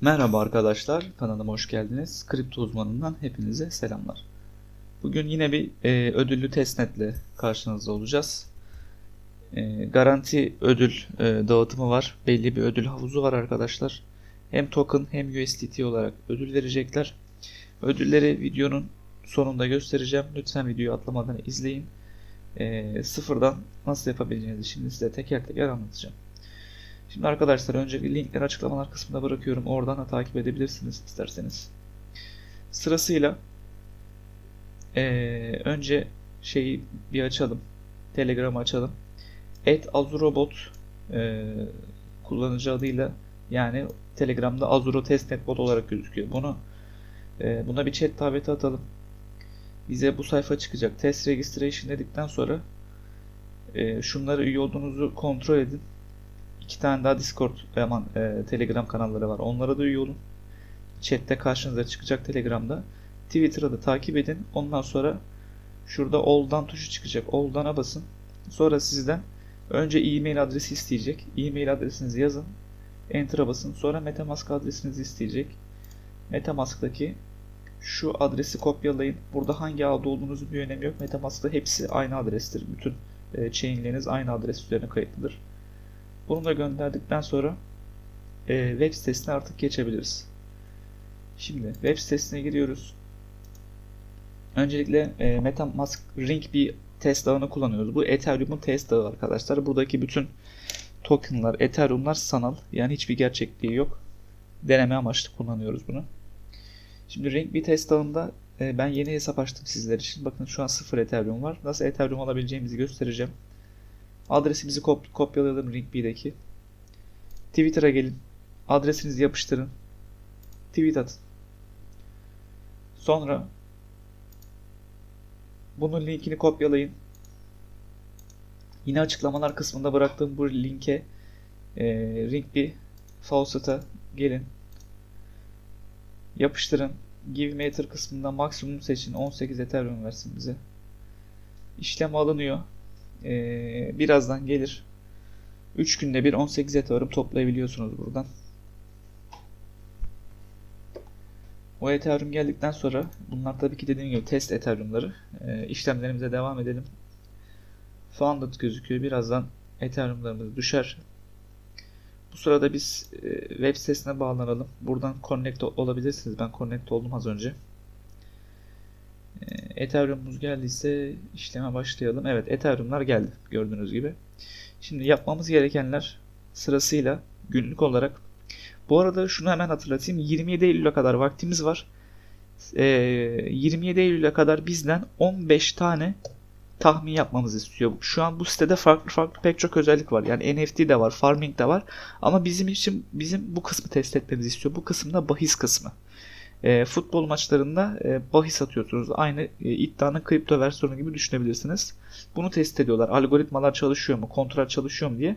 Merhaba arkadaşlar, kanalıma hoş geldiniz. Kripto uzmanından hepinize selamlar. Bugün yine bir e, ödüllü testnetle karşınızda olacağız. E, garanti ödül e, dağıtımı var. Belli bir ödül havuzu var arkadaşlar. Hem token hem USDT olarak ödül verecekler. Ödülleri videonun sonunda göstereceğim. Lütfen videoyu atlamadan izleyin. E, sıfırdan nasıl yapabileceğinizi şimdi size teker teker anlatacağım. Şimdi arkadaşlar önce linkleri açıklamalar kısmına bırakıyorum. Oradan da takip edebilirsiniz isterseniz. Sırasıyla eee, önce şeyi bir açalım. Telegram'ı açalım. Et Azurobot eee, kullanıcı adıyla yani Telegram'da Azuro Testnet Bot olarak gözüküyor. Bunu eee, buna bir chat daveti atalım. Bize bu sayfa çıkacak. Test Registration dedikten sonra eee, şunları üye olduğunuzu kontrol edin. İki tane daha Discord aman e, Telegram kanalları var. Onlara da üye olun. Chat'te karşınıza çıkacak Telegram'da. Twitter'da da takip edin. Ondan sonra şurada All'dan tuşu çıkacak. All'dan'a basın. Sonra sizden önce e-mail adresi isteyecek. E-mail adresinizi yazın. Enter'a basın. Sonra MetaMask adresinizi isteyecek. MetaMask'taki şu adresi kopyalayın. Burada hangi ağda olduğunuzun bir önemi yok. MetaMask'ta hepsi aynı adrestir. Bütün e, chain'leriniz aynı adres üzerine kayıtlıdır. Bunu da gönderdikten sonra e, web sitesine artık geçebiliriz. Şimdi web sitesine giriyoruz. Öncelikle e, MetaMask Ring bir test ağını kullanıyoruz. Bu Ethereum'un test ağı arkadaşlar. Buradaki bütün tokenlar, Ethereum'lar sanal. Yani hiçbir gerçekliği yok. Deneme amaçlı kullanıyoruz bunu. Şimdi Ring bir test ağında e, ben yeni hesap açtım sizler için. Bakın şu an 0 Ethereum var. Nasıl Ethereum alabileceğimizi göstereceğim. Adresimizi kop kopyalayalım Ringb'deki. Twitter'a gelin. Adresinizi yapıştırın. Tweet atın. Sonra bunun linkini kopyalayın. Yine açıklamalar kısmında bıraktığım bu linke e, Ringby Faucet'a gelin. Yapıştırın. Give Meter kısmında maksimum seçin. 18 Ethereum versin bize. İşlem alınıyor. Ee, birazdan gelir. 3 günde bir 18 Ethereum toplayabiliyorsunuz buradan. O Ethereum geldikten sonra bunlar tabii ki dediğim gibi test Ethereum'ları. Ee, işlemlerimize devam edelim. Founded gözüküyor. Birazdan Ethereum'larımız düşer. Bu sırada biz e, web sitesine bağlanalım. Buradan connect olabilirsiniz. Ben connect oldum az önce. Ethereum'umuz geldiyse işleme başlayalım. Evet Ethereum'lar geldi gördüğünüz gibi. Şimdi yapmamız gerekenler sırasıyla günlük olarak. Bu arada şunu hemen hatırlatayım. 27 Eylül'e kadar vaktimiz var. E, 27 Eylül'e kadar bizden 15 tane tahmin yapmamızı istiyor. Şu an bu sitede farklı farklı pek çok özellik var. Yani NFT de var, farming de var. Ama bizim için bizim bu kısmı test etmemizi istiyor. Bu kısımda bahis kısmı. E, futbol maçlarında e, bahis atıyorsunuz. Aynı e, iddianın kripto versiyonu gibi düşünebilirsiniz. Bunu test ediyorlar. Algoritmalar çalışıyor mu, kontrol çalışıyor mu diye.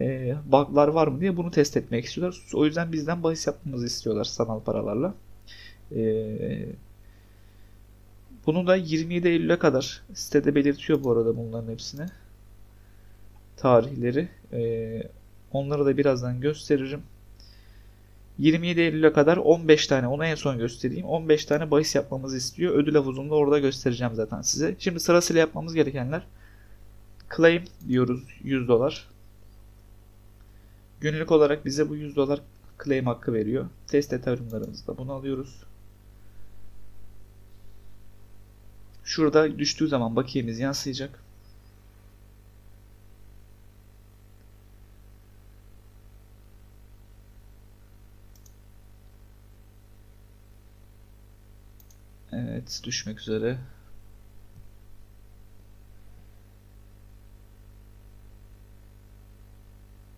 E, bug'lar var mı diye bunu test etmek istiyorlar. O yüzden bizden bahis yapmamızı istiyorlar sanal paralarla. E, bunu da 27 Eylül'e kadar sitede belirtiyor bu arada bunların hepsini. Tarihleri. E, onları da birazdan gösteririm. 27 Eylül'e kadar 15 tane onu en son göstereyim. 15 tane bahis yapmamızı istiyor. Ödül havuzunu da orada göstereceğim zaten size. Şimdi sırasıyla yapmamız gerekenler claim diyoruz 100 dolar. Günlük olarak bize bu 100 dolar claim hakkı veriyor. Test Ethereum'larımızda bunu alıyoruz. Şurada düştüğü zaman bakiyemiz yansıyacak. Evet düşmek üzere.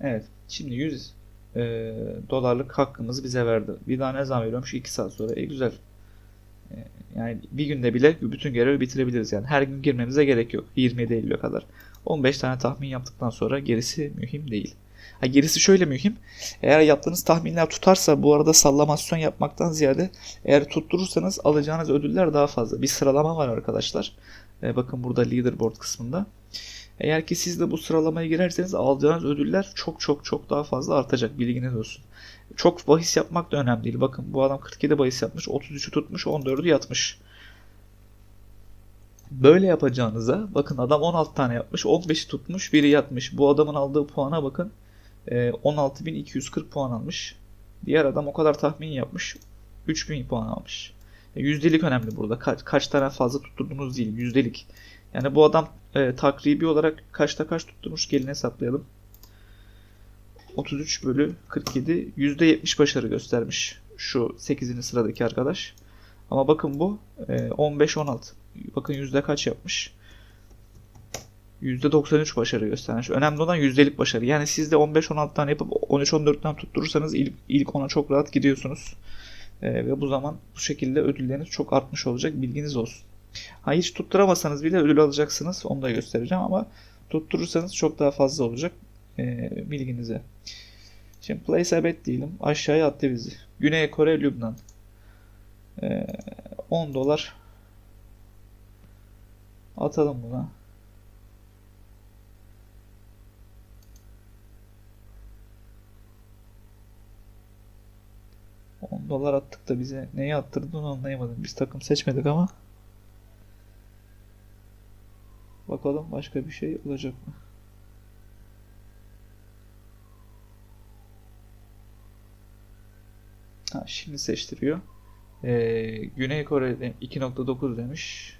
Evet şimdi 100 e, dolarlık hakkımızı bize verdi. Bir daha ne zaman veriyorum? Şu 2 saat sonra. E güzel. E, yani bir günde bile bütün görevi bitirebiliriz yani. Her gün girmemize gerek yok. 27 Eylül'e kadar. 15 tane tahmin yaptıktan sonra gerisi mühim değil. Ha, gerisi şöyle mühim. Eğer yaptığınız tahminler tutarsa bu arada sallamasyon yapmaktan ziyade eğer tutturursanız alacağınız ödüller daha fazla. Bir sıralama var arkadaşlar. E, bakın burada leaderboard kısmında. Eğer ki siz de bu sıralamaya girerseniz alacağınız ödüller çok çok çok daha fazla artacak. Bilginiz olsun. Çok bahis yapmak da önemli değil. Bakın bu adam 47 bahis yapmış. 33'ü tutmuş. 14'ü yatmış. Böyle yapacağınıza bakın adam 16 tane yapmış. 15'i tutmuş. Biri yatmış. Bu adamın aldığı puana bakın. 16.240 puan almış. Diğer adam o kadar tahmin yapmış. 3000 puan almış. Yüzdelik önemli burada. Kaç, kaç tane fazla tutturduğunuz değil. Yüzdelik. Yani bu adam e, takribi olarak kaçta kaç tutturmuş gelin hesaplayalım. 33 bölü 47 %70 başarı göstermiş. Şu 8. sıradaki arkadaş. Ama bakın bu e, 15-16. Bakın yüzde kaç yapmış. %93 başarı göstermiş. Önemli olan yüzdelik başarı. Yani siz de 15-16 tane yapıp 13-14'ten tutturursanız ilk, ilk ona çok rahat gidiyorsunuz. Ee, ve bu zaman bu şekilde ödülleriniz çok artmış olacak. Bilginiz olsun. Ha hiç tutturamasanız bile ödül alacaksınız. Onu da göstereceğim ama tutturursanız çok daha fazla olacak. Ee, bilginize. Şimdi place a bet diyelim. Aşağıya attı bizi. Güney Kore, Lübnan. Ee, 10 dolar atalım buna. 10 dolar attık da bize neyi attırdı onu anlayamadım. Biz takım seçmedik ama. Bakalım başka bir şey olacak mı? Ha, şimdi seçtiriyor. Ee, Güney Kore'de 2.9 demiş.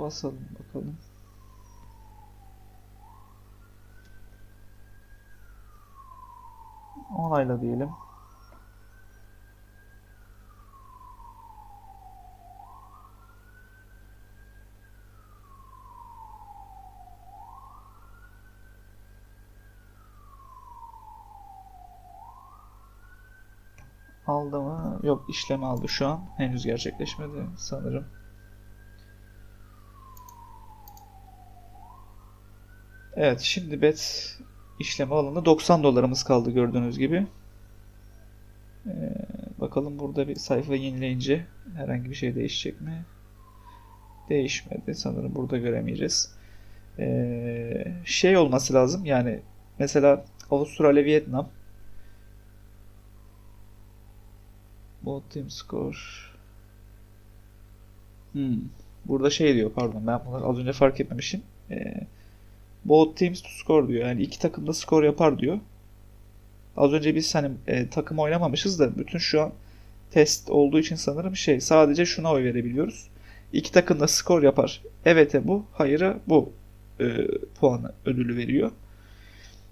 Basalım bakalım. Onayla diyelim. Aldı mı? Yok işlemi aldı şu an. Henüz gerçekleşmedi sanırım. Evet şimdi bet işlemi alanı 90 dolarımız kaldı gördüğünüz gibi. Ee, bakalım burada bir sayfa yenileyince herhangi bir şey değişecek mi? Değişmedi. Sanırım burada göremeyeceğiz. Ee, şey olması lazım yani mesela Avustralya, Vietnam Both team score hmm. Burada şey diyor pardon ben bunu az önce fark etmemişim. Ee, Both teams to score diyor. Yani iki takım da skor yapar diyor. Az önce biz hani e, takım oynamamışız da bütün şu an test olduğu için sanırım şey sadece şuna oy verebiliyoruz. İki takım da skor yapar. Evet'e bu, hayır'a bu e, puanı ödülü veriyor.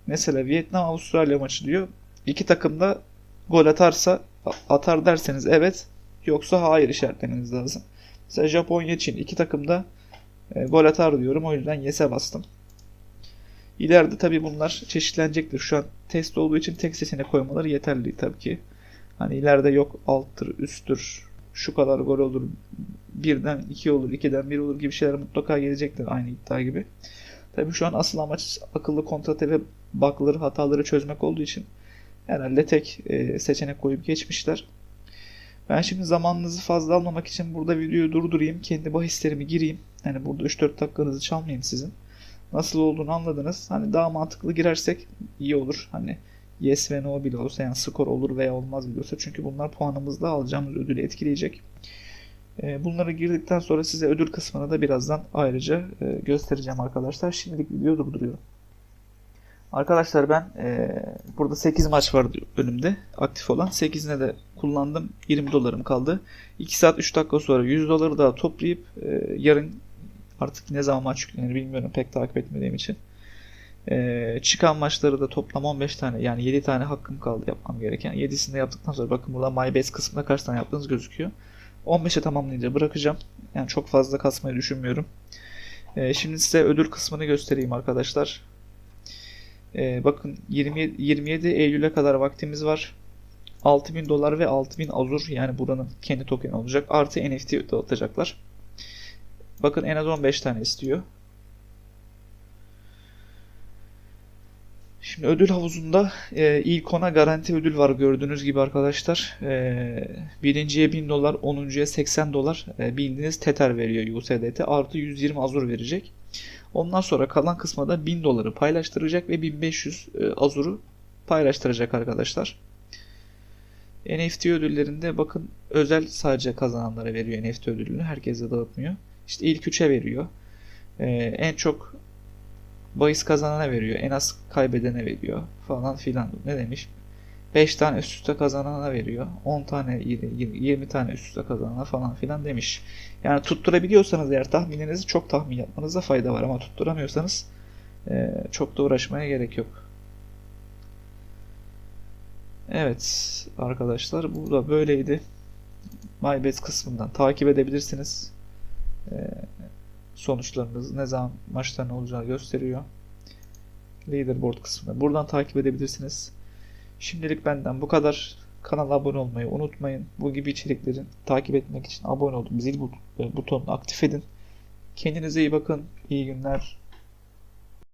Mesela Vietnam Avustralya maçı diyor. İki takım da gol atarsa atar derseniz evet yoksa hayır işaretlemeniz lazım. Mesela Japonya için iki takım da e, gol atar diyorum. O yüzden yes'e bastım. İleride tabii bunlar çeşitlenecektir. Şu an test olduğu için tek seçenek koymaları yeterli tabii ki. Hani ileride yok alttır, üsttür, şu kadar gol olur, birden iki olur, ikiden bir olur gibi şeyler mutlaka gelecektir aynı iddia gibi. Tabii şu an asıl amaç akıllı kontrate ve bug'ları, hataları çözmek olduğu için herhalde tek e, seçenek koyup geçmişler. Ben şimdi zamanınızı fazla almamak için burada videoyu durdurayım. Kendi bahislerimi gireyim. Yani burada 3-4 dakikanızı çalmayayım sizin nasıl olduğunu anladınız. Hani daha mantıklı girersek iyi olur. Hani yes ve no bile olsa yani skor olur veya olmaz bile olsa. Çünkü bunlar puanımızda alacağımız ödülü etkileyecek. Ee, bunları girdikten sonra size ödül kısmını da birazdan ayrıca e, göstereceğim arkadaşlar. Şimdilik videoyu durduruyorum. Arkadaşlar ben e, burada 8 maç var önümde aktif olan. 8'ine de kullandım. 20 dolarım kaldı. 2 saat 3 dakika sonra 100 doları daha toplayıp e, yarın Artık ne zaman maç yüklenir bilmiyorum pek takip etmediğim için. Ee, çıkan maçları da toplam 15 tane yani 7 tane hakkım kaldı yapmam gereken. 7'sini de yaptıktan sonra bakın burada My Base kısmında kaç tane yaptığınız gözüküyor. 15'e tamamlayınca bırakacağım. Yani çok fazla kasmayı düşünmüyorum. Ee, şimdi size ödül kısmını göstereyim arkadaşlar. Ee, bakın 20, 27 Eylül'e kadar vaktimiz var. 6000 dolar ve 6000 azur yani buranın kendi token olacak. Artı NFT dağıtacaklar. Bakın en az 15 tane istiyor. Şimdi ödül havuzunda e, ilk ona garanti ödül var gördüğünüz gibi arkadaşlar. E, birinciye 1000 dolar, 10.ya 80 dolar e, bildiğiniz Tether veriyor USDT artı 120 Azur verecek. Ondan sonra kalan kısma da 1000 doları paylaştıracak ve 1500 e, Azur'u paylaştıracak arkadaşlar. NFT ödüllerinde bakın özel sadece kazananlara veriyor NFT ödülünü. Herkese dağıtmıyor. İşte ilk 3'e veriyor. E, en çok bahis kazanana veriyor. En az kaybedene veriyor falan filan. Ne demiş? 5 tane üst üste kazanana veriyor. 10 tane 20 tane üst üste kazanana falan filan demiş. Yani tutturabiliyorsanız eğer tahminlerinizi çok tahmin yapmanıza fayda var ama tutturamıyorsanız e, çok da uğraşmaya gerek yok. Evet arkadaşlar bu da böyleydi. MyBet kısmından takip edebilirsiniz. E, sonuçlarınız ne zaman maçların olacağı gösteriyor. Leaderboard kısmını buradan takip edebilirsiniz. Şimdilik benden bu kadar. Kanala abone olmayı unutmayın. Bu gibi içeriklerin takip etmek için abone olun. Zil butonunu aktif edin. Kendinize iyi bakın. İyi günler.